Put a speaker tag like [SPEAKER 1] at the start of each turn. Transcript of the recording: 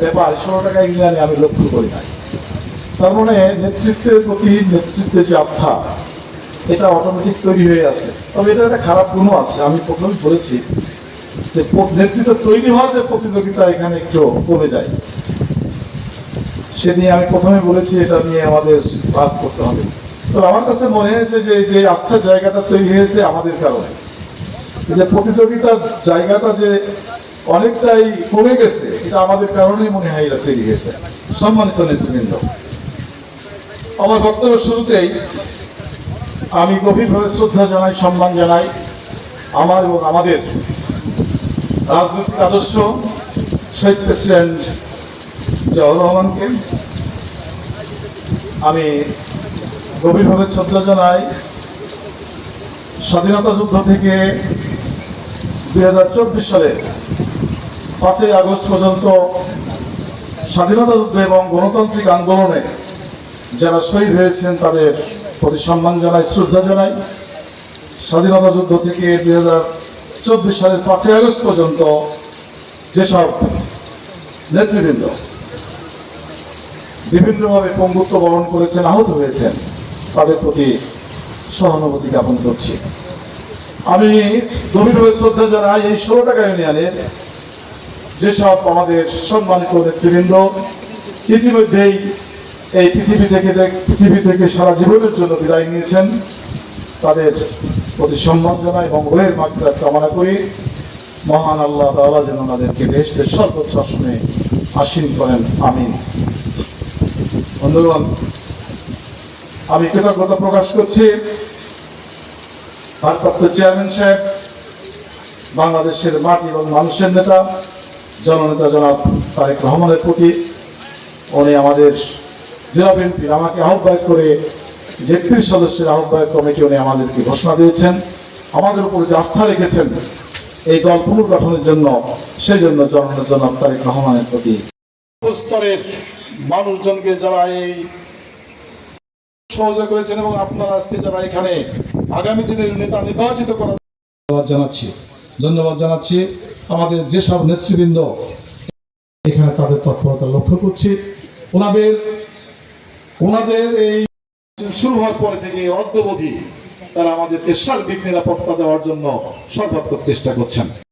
[SPEAKER 1] ব্যাপার ষোলো টাকা ইংল্যান্ডে আমি লক্ষ্য করি নাই। তার মানে নেতৃত্বের প্রতি নেতৃত্বের যে আস্থা, এটা অটোমেটিক তৈরি হয়ে আছে। তবে এটা একটা খারাপ গুণও আছে। আমি প্রথমে বলেছি যে নেতৃত্ব তৈরি হওয়ার যে প্রতিযোগিতা এখানে একটু কমে যায়। সে নিয়ে আমি প্রথমে বলেছি, এটা নিয়ে আমাদের কাজ করতে হবে। তো আমার কাছে মনে হয়েছে যে যে আস্থার জায়গাটা তৈরি হয়েছে আমাদের কারণে। যে প্রতিযোগিতার জায়গাটা যে অনেকটাই কমে গেছে, এটা আমাদের কারণেই মনে হয় এটা তৈরি হয়েছে। সম্মানিত নেতৃবৃন্দ, আমার বক্তব্যের শুরুতেই আমি গভীরভাবে শ্রদ্ধা জানাই, সম্মান জানাই আমার এবং আমাদের রাজনৈতিক আদর্শ শহীদ প্রেসিডেন্ট জিয়াউর রহমানকে। আমি গভীরভাবে শ্রদ্ধা জানাই স্বাধীনতা যুদ্ধ থেকে দুই সালের পাঁচই আগস্ট পর্যন্ত স্বাধীনতা যুদ্ধ এবং গণতান্ত্রিক আন্দোলনে যারা শহীদ হয়েছেন তাদের প্রতি সম্মান জানাই, শ্রদ্ধা জানাই। স্বাধীনতা যুদ্ধ থেকে দুই হাজার চব্বিশ সালের পাঁচই আগস্ট পর্যন্ত যেসব নেতৃবৃন্দ বিভিন্নভাবে পঙ্গুত্ব বরণ করেছেন, আহত হয়েছেন, তাদের প্রতি সহানুভূতি জ্ঞাপন করছি। আমি গভীরভাবে শ্রদ্ধা জানাই এই ষোলো টাকা ইউনিয়নের যেসব আমাদের সম্মানিত নেতৃবৃন্দ, ইতিমধ্যেই এই পৃথিবী থেকে পৃথিবী থেকে সারা জীবনের জন্য বিদায় নিয়েছেন। তাদের প্রতি সম্মান জানাই এবং রোহের মাত্রা কামনা করি। মহান আল্লাহ তাআলা যেন ওনাদেরকে দেশের সর্বোচ্চ আসনে আসীন করেন। আমিন। বন্ধুগণ, আমি কৃতজ্ঞতা প্রকাশ করছি ভারপ্রাপ্ত চেয়ারম্যান সাহেব, বাংলাদেশের মাটি এবং মানুষের নেতা জননেতা জনাব তারেক রহমানের প্রতি উনি আমাদের জেলা বিএনপির আমাকে আহ্বায়ক করে যে একত্রিশ সদস্যের আহ্বায়ক কমিটি উনি আমাদেরকে ঘোষণা দিয়েছেন। আমাদের উপরে যে আস্থা রেখেছেন, এই দল পুনর্গঠনের জন্য, সেই জন্য জননেতা জনাব তারেক রহমানের প্রতি স্তরের মানুষজনকে যারা এই সহযোগ করেছেন এবং আপনারা আজকে যারা এখানে আগামী দিনের নেতা নির্বাচিত ধন্যবাদ জানাচ্ছি। ধন্যবাদ জানাচ্ছি। আমাদের যেসব নেতৃবৃন্দ এখানে তাদের তৎপরতা লক্ষ্য করছি। ওনাদের ওনাদের এই শুরু হওয়ার পরে থেকে অদ্যবধি তারা আমাদেরকে সার্বিক নিরাপত্তা দেওয়ার জন্য সর্বাত্মক চেষ্টা করছেন।